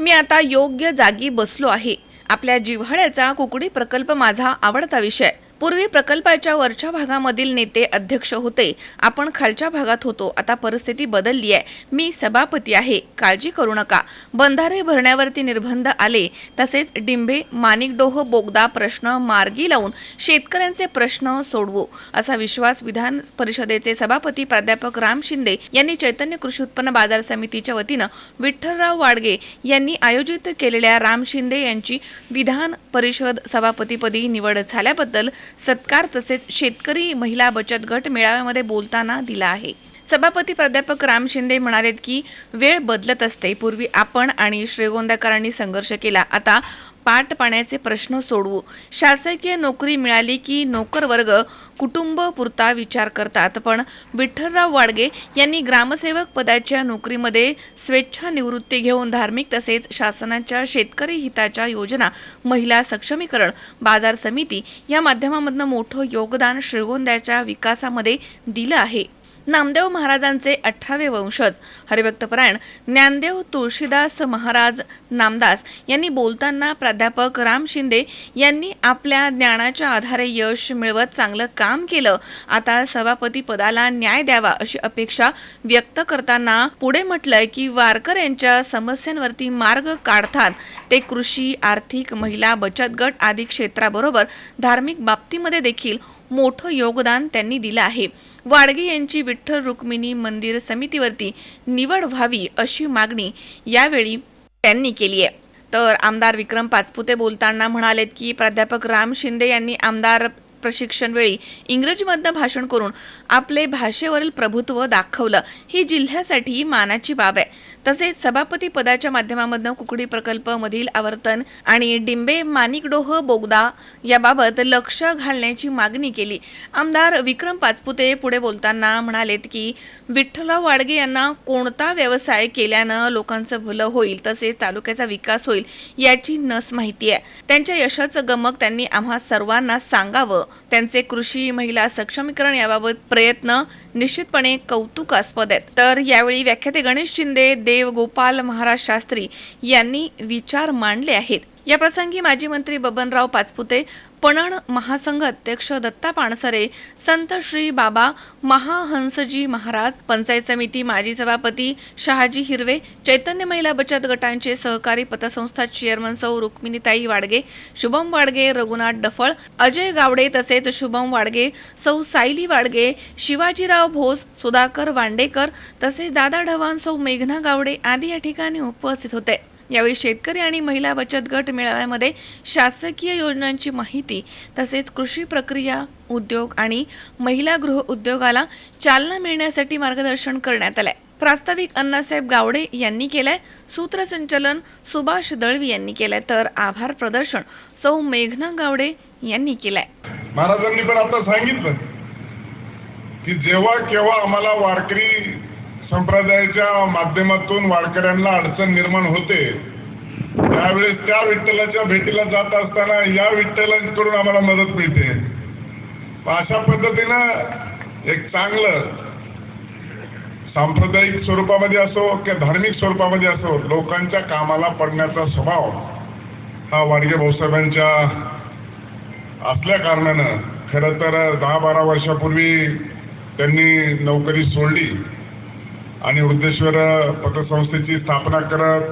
मी आता योग्य जागी बसलो आहे. आपल्या जिव्हाळ्याचा कुकडी प्रकल्प माझा आवडता विषय. पूर्वी प्रकल्पाच्या वरच्या भागामधील नेते अध्यक्ष होते. आपण खालच्या भागात होतो. आता परिस्थिती बदलली आहे. मी सभापती आहे. काळजी करू नका. बंधारे भरण्यावरती निर्बंध आले. तसेच डिंबे माणिकडोह बोगदा प्रश्न मार्गी लावून शेतकऱ्यांचे प्रश्न सोडवू असा विश्वास विधान परिषदेचे सभापती प्राध्यापक राम शिंदे यांनी चैतन्य कृषी उत्पन्न बाजार समितीच्या वतीनं विठ्ठलराव वाडगे यांनी आयोजित केलेल्या राम शिंदे यांची विधान परिषद सभापतीपदी निवड झाल्याबद्दल सत्कार तसेच शेतकरी महिला बचत गट मेळाव्यामध्ये बोलताना दिला आहे. सभापती प्राध्यापक राम शिंदे म्हणालेत की वेळ बदलत असते. पूर्वी आपण आणि श्रीगोंदाकरांनी संघर्ष केला. आता पाट पाण्याचे प्रश्न सोडवू. शासकीय नोकरी मिळाली की नोकर वर्ग कुटुंब पुरता विचार करतात. पण विठ्ठलराव वाडगे यांनी ग्रामसेवक पदाच्या नोकरीमध्ये स्वेच्छा निवृत्ती घेऊन धार्मिक तसेच शासनाच्या शेतकरी हिताच्या योजना महिला सक्षमीकरण बाजार समिती या माध्यमामधनं मोठं योगदान श्रीगोंद्याच्या विकासामध्ये दिलं आहे. नामदेव महाराजांचे अठरावे वंशज. हरिभक्तपरायण ज्ञानदेव तुळशीदास महाराज नामदास यांनी बोलताना प्राध्यापक राम शिंदे यांनी आपल्या ज्ञानाच्या आधारे यश मिळवत चांगलं काम केलं. आता सभापती पदाला न्याय द्यावा अशी अपेक्षा व्यक्त करताना पुढे म्हटलंय की वारकर यांच्या समस्यांवरती मार्ग काढतात. ते कृषी आर्थिक महिला बचत गट आदी क्षेत्राबरोबर धार्मिक बाबतीमध्ये देखील मोठं योगदान त्यांनी दिलं आहे. वाडगे यांची विठ्ठल रुक्मिणी मंदिर समितीवरती निवड व्हावी अशी मागणी यावेळी त्यांनी केली आहे. तर आमदार विक्रम पाचपुते बोलताना म्हणालेत की प्राध्यापक राम शिंदे यांनी आमदार प्रशिक्षण वेळी इंग्रजीमधनं भाषण करून आपले भाषेवरील प्रभुत्व दाखवलं. ही जिल्ह्यासाठी मानाची बाब आहे. तसेच सभापती पदाच्या माध्यमामधनं कुकडी प्रकल्प मधील आवर्तन आणि डिंबे माणिकडोह बोगदा याबाबत लक्ष घालण्याची मागणी केली. आमदार विक्रम पाचपुते पुढे बोलताना म्हणालेत की विठ्ठलराव वाडगे यांना कोणता व्यवसाय केल्यानं लोकांचं भलं होईल तसेच तालुक्याचा विकास होईल याची नस माहिती आहे. त्यांच्या यशाचं गमक त्यांनी आम्हा सर्वांना सांगावं. त्यांचे कृषी महिला सक्षमीकरण याबाबत प्रयत्न निश्चितपणे कौतुकास्पद आहेत. तर यावेळी व्याख्याते गणेश शिंदे देव गोपाल महाराज शास्त्री यांनी विचार मांडले आहेत. या प्रसंगी माजी मंत्री बबनराव पाचपुते पणन महासंघ अध्यक्ष दत्ता पाणसरे संत श्री बाबा महाहंसजी महाराज पंचायत समिती माजी सभापती शहाजी हिरवे चैतन्य महिला बचत गटांचे सहकारी पतसंस्था चेअरमन सौ रुक्मिणीताई वाडगे शुभम वाडगे रघुनाथ डफळ अजय गावडे तसेच शुभम वाडगे सौ सायली वाडगे शिवाजीराव भोस सुधाकर वांडेकर तसेच दादा ढवान सौ मेघना गावडे आदी या ठिकाणी उपस्थित होते. यावेळी शेतकरी आणि महिला बचत गट मेळाव्यामध्ये शासकीय योजनांची माहिती तसेच कृषी प्रक्रिया उद्योग आणि महिला गृह उद्योगाला चालना मिळण्यासाठी मार्गदर्शन करण्यात आलंय. प्रास्ताविक अण्णासाहेब गावडे यांनी केलंय. सूत्रसंचलन सुभाष दळवी यांनी केलंय. तर आभार प्रदर्शन सौ मेघना गावडे यांनी केलंय. महाराजांनी पण आता सांगितलं की जेव्हा केव्हा आम्हाला वारकरी संप्रदायाच्या माध्यमातून वारकऱ्यांना अडचण निर्माण होते. त्यावेळेस त्या विठ्ठलाच्या भेटीला जात असताना या विठ्ठलांकडून आम्हाला मदत मिळते. अशा पद्धतीनं एक चांगलं सांप्रदायिक स्वरूपामध्ये असो किंवा धार्मिक स्वरूपामध्ये असो लोकांच्या कामाला पडण्याचा स्वभाव हा वाडगे भाऊसाहेबांच्या असल्या कारणानं. खरं तर दहा बारा वर्षापूर्वी त्यांनी नोकरी सोडली. आणि वृद्धेश्वर पतसंस्थेची स्थापना करत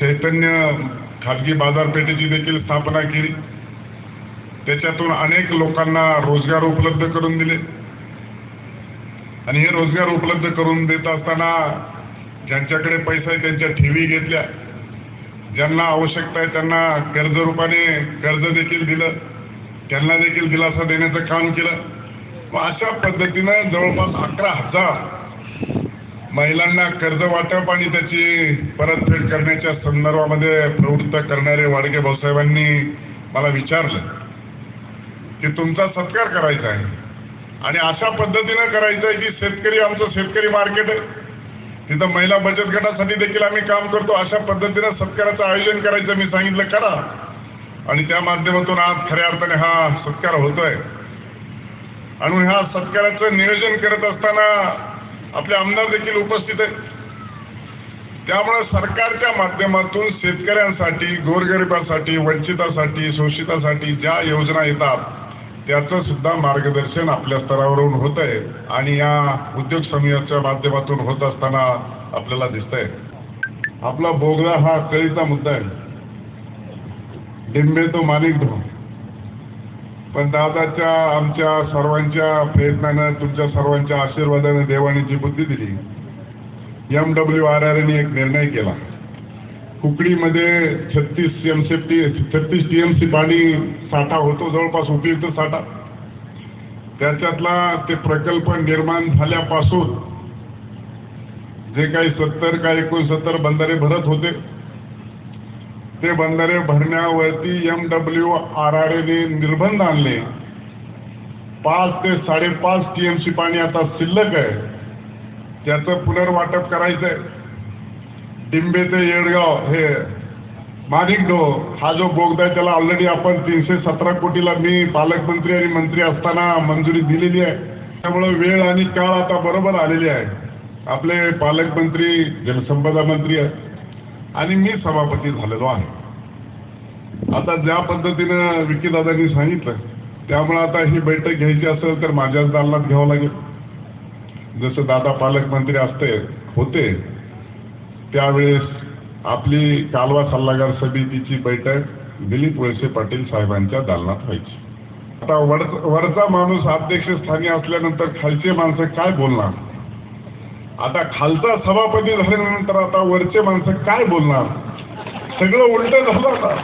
चैतन्य खाजगी बाजारपेठेची देखील स्थापना केली. त्याच्यातून अनेक लोकांना रोजगार उपलब्ध करून दिले. आणि हे रोजगार उपलब्ध करून देत असताना ज्यांच्याकडे पैसा आहे त्यांच्या ठेवी घेतल्या. ज्यांना आवश्यकता आहे त्यांना कर्ज रूपाने कर्ज देखील दिलं. त्यांना देखील दिलासा देण्याचं काम केलं. व अशा पद्धतीनं जवळपास अकरा हजार महिलांना कर्ज वाटप आणि त्याची परतफेड करण्याच्या संदर्भामध्ये प्रवृत्त करणारे वाडगे भाऊसाहेबांनी मला विचारलं की तुमचा सत्कार करायचा आहे. आणि अशा पद्धतीनं करायचं आहे की शेतकरी आमचं शेतकरी मार्केट आहे. तिथं महिला बचत गटासाठी देखील आम्ही काम करतो. अशा पद्धतीनं सत्काराचं आयोजन करायचं मी सांगितलं करा. आणि त्या माध्यमातून आज खऱ्या अर्थाने हा सत्कार होतोय. आणि ह्या सत्काराचं नियोजन करत असताना आपले आमदार देखील उपस्थित आहेत. त्यामुळे सरकारच्या माध्यमातून शेतकऱ्यांसाठी गोरगरिबासाठी वंचितासाठी शोषितासाठी ज्या योजना येतात त्याचं सुद्धा मार्गदर्शन आपल्या स्तरावरून होत आहे आणि या उद्योग समूहाच्या माध्यमातून होत असताना आपल्याला दिसतंय. आपला बोगदा हा कळीचा मुद्दा आहे. डिंबे तो मालिक ढो पण दादाच्या आमच्या सर्वांच्या प्रयत्नानं तुमच्या सर्वांच्या आशीर्वादाने देवाने जी बुद्धी दिली एम डब्ल्यू आर आर एक निर्णय केला. कुकडीमध्ये छत्तीस एम सी टी छत्तीस टी एम सी पाणी साठा होतो जवळपास उपयुक्त साठा. त्याच्यातला ते प्रकल्प निर्माण झाल्यापासून जे काही सत्तर का एकोणसत्तर बंधारे भरत होते ते बंधारे भरण्यावरती एम डब्ल्यू आर आर एने निर्बंध आणले. पाच ते साडेपाच टी एम सी पाणी आता शिल्लक आहे. त्याचं पुनर्वाटप करायचं आहे ते येडगाव हे माणिकडो हा जो बोगदा आहे त्याला ऑलरेडी आपण तीनशे सतरा कोटीला मी पालकमंत्री आणि मंत्री असताना मंजुरी दिलेली आहे. त्यामुळे वेळ आणि काळ आता बरोबर आलेली आहे. आपले पालकमंत्री जलसंपदा मंत्री आहेत आणि मी सभापती झालेलो आहे. आता ज्या पद्धतीनं विकीदादांनी सांगितलं त्यामुळे आता ही बैठक घ्यायची असेल तर माझ्याच दालनात घ्यावं लागेल. जसं दादा पालकमंत्री असते होते त्यावेळेस आपली कालवा सल्लागार समितीची बैठक दिलीप वळसे पाटील साहेबांच्या दालनात व्हायची. आता वर वरचा माणूस अध्यक्षस्थानी असल्यानंतर खालचे माणसं काय बोलणार? आता खालचा सभापती झाल्यानंतर आता वरचे माणसं काय बोलणार? सगळं उलट झालं आता.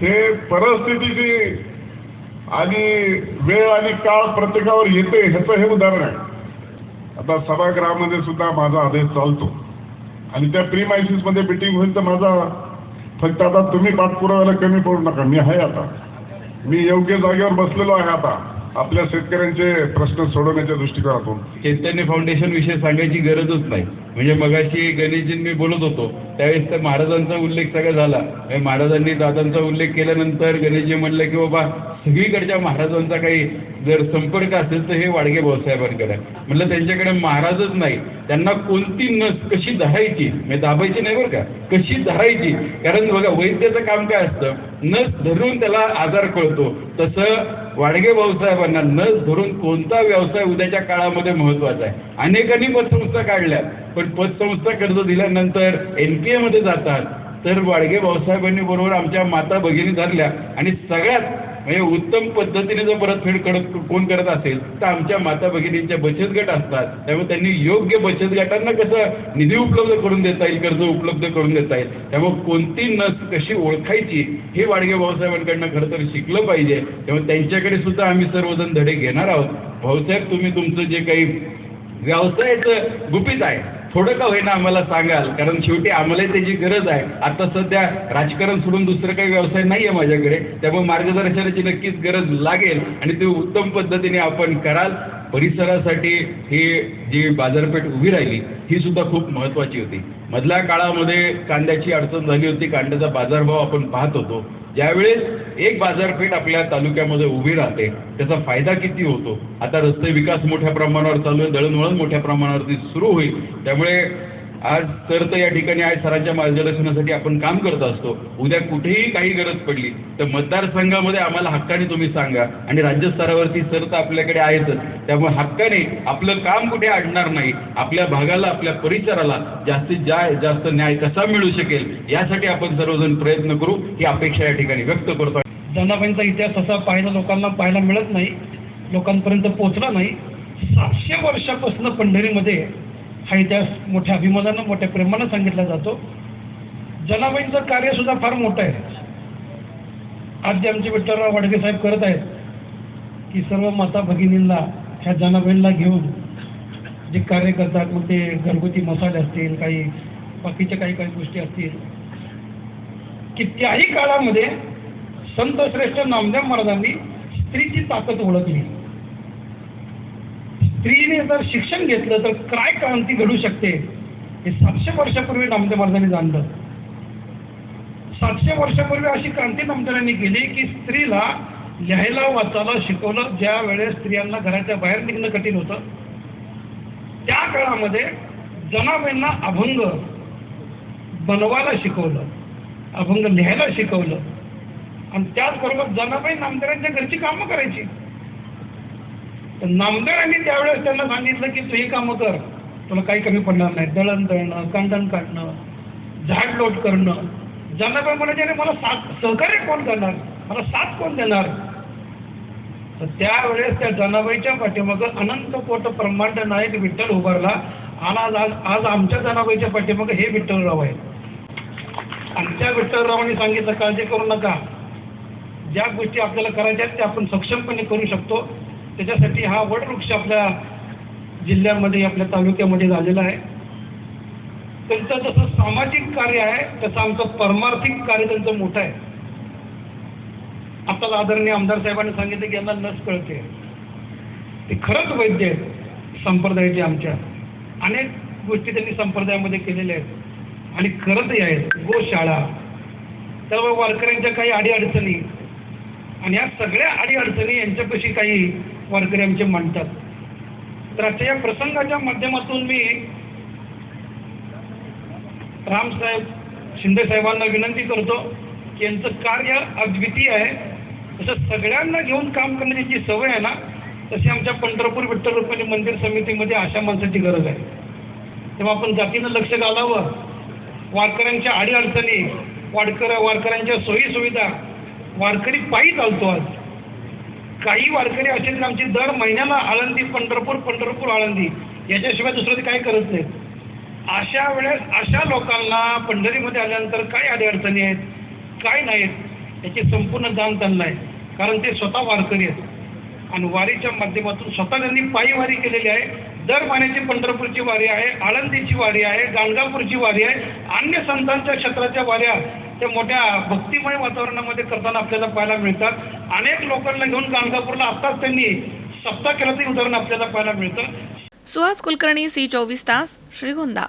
हे परिस्थितीची आणि वेळ आणि काळ प्रत्येकावर येते ह्याचं हे उदाहरण आहे. आता सभागृहामध्ये सुद्धा माझा आदेश चालतो. आणि त्या प्री मध्ये मिटिंग होईल तर माझा फक्त आता तुम्ही पाठपुराव्याला कमी पडू नका. मी आहे आता. मी योग्य जागेवर बसलेलो आहे आता. आपल्या शेतकऱ्यांचे प्रश्न सोडवण्याच्या दृष्टिकोनातून. चैतन्य फाउंडेशन विषय सांगायची गरजच नाही. म्हणजे मगाशी गणेशजी मी बोलत होतो त्यावेळेस तर महाराजांचा उल्लेख सगळा झाला. म्हणजे महाराजांनी दादांचा उल्लेख केल्यानंतर गणेशजी म्हणलं की बाबा सगळीकडच्या महाराजांचा काही जर संपर्क असेल तर हे वाडगे भाऊसाहेबांकडे. आहे. म्हटलं त्यांच्याकडे महाराजच नाही त्यांना कोणती नस कशी धरायची? म्हणजे दाबायची नाही बरं का? कशी धरायची? कारण बघा वैद्याचं काम काय असतं? नस धरून त्याला आजार कळतो. तसं वाडगे भाऊसाहेबांना नस धरून कोणता व्यवसाय उद्याच्या काळामध्ये महत्त्वाचा आहे? अनेकांनी पतसंस्था काढल्या पण पतसंस्था कर्ज दिल्यानंतर एन पी एमध्ये जातात. तर वाडगे भाऊसाहेबांनी बरोबर आमच्या माता भगिनी धरल्या आणि सगळ्यात म्हणजे उत्तम पद्धतीने जर परतफेड करत कोण करत असेल तर आमच्या माता भगिनींच्या बचत गट असतात. त्यामुळे त्यांनी योग्य बचत गटांना कसं निधी उपलब्ध करून देता येईल कर्ज उपलब्ध करून देता येईल. त्यामुळे कोणती नस कशी ओळखायची हे वाडगे भाऊसाहेबांकडनं खरं तर शिकलं पाहिजे. त्यामुळे त्यांच्याकडे सुद्धा आम्ही सर्वजण धडे घेणार आहोत. भाऊसाहेब तुम्ही तुमचं जे काही व्यवसायाचं गुपित आहे थोडं का होईना आम्हाला सांगाल? कारण शेवटी आम्हालाही त्याची गरज आहे. आता सध्या राजकारण सोडून दुसरं काही व्यवसाय नाही आहे माझ्याकडे. त्यामुळे मार्गदर्शनाची नक्कीच गरज लागेल आणि ते उत्तम पद्धतीने आपण कराल. परिसरासाठी ही जी बाजारपेठ उभी राहिली ही सुद्धा खूप महत्त्वाची होती. मधल्या काळामध्ये कांद्याची अडचण झाली होती. कांद्याचा बाजारभाव आपण पाहत होतो. ज्यावेळेस एक बाजारपेठ आपल्या तालुक्यामध्ये उभी राहते त्याचा फायदा किती होतो? आता रस्ते विकास मोठ्या प्रमाणावर चालू आहे दळणवळण मोठ्या प्रमाणावरती सुरू होईल. त्यामुळे आज सर तर या ठिकाणी आज सरांच्या मार्गदर्शनासाठी आपण काम करत असतो. उद्या कुठेही काही गरज पडली तर मतदारसंघामध्ये आम्हाला हक्काने तुम्ही सांगा. आणि राज्यस्तरावरती सर तर आपल्याकडे आहेतच. त्यामुळे हक्काने आपलं काम कुठे अडणार नाही. आपल्या भागाला आपल्या परिसराला जास्तीत जा जास्त न्याय कसा मिळू शकेल यासाठी आपण सर्वजण प्रयत्न करू ही अपेक्षा या ठिकाणी व्यक्त करतो. जनाबाईंचा इतिहास असा पाहायला लोकांना पाहायला मिळत नाही लोकांपर्यंत पोचला नाही. सातशे वर्षापासून पंढरीमध्ये हा इतिहास मोठ्या अभिमानानं मोठ्या प्रेमानं सांगितला जातो. जनाबाईंचं कार्यसुद्धा फार मोठं आहे. आज जे आमचे विठ्ठलराव वाडगे साहेब करत आहेत की सर्व माता भगिनींना ह्या जनाबाईंना घेऊन जे कार्य करतात मग ते घरगुती मसाले असतील काही बाकीच्या काही काही गोष्टी असतील. की त्याही काळामध्ये संत श्रेष्ठ नामदेव महाराजांनी स्त्रीची ताकद ओळखली. स्त्रीने जर शिक्षण घेतलं तर काय क्रांती घडू शकते? हे सातशे वर्षापूर्वी नामदेव महाराजांनी जाणलं. सातशे वर्षापूर्वी अशी क्रांती नामदेवांनी केली की स्त्रीला लिहायला वाचायला शिकवलं. ज्या वेळेस स्त्रियांना घराच्या बाहेर निघणं कठीण होतं त्या काळामध्ये जनाबाईंना अभंग बनवायला शिकवलं अभंग लिहायला शिकवलं. आणि त्याचबरोबर जनाबाई नामदेवांच्या घरची कामं करायची. नामदारांनी त्यावेळेस त्यांना सांगितलं की तू ही कामं कर. तुला काही कमी पडणार नाही. दळण दळणं कांडण काढणं झाड लोट करणं. जनाबाई म्हणायचे मला साथ सहकार्य कोण करणार? मला साथ कोण देणार? तर त्यावेळेस त्या जनाबाईच्या पाठीमागं अनंत कोट ब्रह्मांड नायक विठ्ठल उभारला. आणि आज आज आज आमच्या जनाबाईच्या पाठीमागं हे विठ्ठलराव आहे आमच्या विठ्ठलरावांनी सांगितलं काळजी करू नका. ज्या गोष्टी आपल्याला करायच्या आहेत त्या आपण सक्षमपणे करू शकतो. त्याच्यासाठी हा वटवृक्ष आपल्या जिल्ह्यामध्ये आपल्या तालुक्यामध्ये झालेला आहे. त्यांचं जसं सामाजिक कार्य आहे तसं आमचं परमार्थिक कार्य त्यांचं मोठं आहे. आता आदरणीय आमदार साहेबांनी सांगितलं की यांना नस कळते. ते खरंच वैद्य आहेत संप्रदायाचे आमच्या. अनेक गोष्टी त्यांनी संप्रदायामध्ये केलेल्या आहेत. आणि करतही आहेत गोशाळा. त्यामुळे वारकऱ्यांच्या काही अडीअडचणी आणि या सगळ्या अडीअडचणी यांच्यापाशी काही वारकरी आमचे मांडतात तर आता या प्रसंगाच्या माध्यमातून मी रामसाहेब शिंदे साहेबांना विनंती करतो की यांचं कार्य अद्वितीय आहे. तसं सगळ्यांना घेऊन काम करण्याची जी सवय आहे ना तशी आमच्या पंढरपूर विठ्ठल रुक्मिणी मंदिर समितीमध्ये अशा माणसाची गरज आहे. तेव्हा आपण जातीनं लक्ष घालावं. वारकऱ्यांच्या अडीअडचणी वाडकर वारकऱ्यांच्या सोयी सुविधा वारकरी पायी चालतो आज. काही वारकरी असे आहेत आमची दर महिन्याला आळंदी पंढरपूर पंढरपूर आळंदी. याच्याशिवाय दुसरं ते काय करत नाहीत अशा वेळेस अशा लोकांना पंढरीमध्ये आल्यानंतर काय अडचणी आहेत? काय नाहीत याची संपूर्ण जाण त्यांना आहे. कारण ते स्वतः वारकरी आहेत. आणि वारीच्या माध्यमातून स्वतः त्यांनी पायी वारी केलेली आहे. दर महिन्याची पंढरपूरची वारी आहे आळंदीची वारी आहे गाणगापूरची वारी आहे. अन्य संतांच्या क्षेत्राच्या वाऱ्या त्या मोठ्या भक्तिमय वातावरणामध्ये करताना आपल्याला पाहायला मिळतात. अनेक लोकांना घेऊन गाणगापूरला आत्ताच त्यांनी सप्ताह केल्याचंही उदाहरण आपल्याला पाहायला मिळतं. सुहास कुलकर्णी सी चोवीस तास श्रीगोंदा.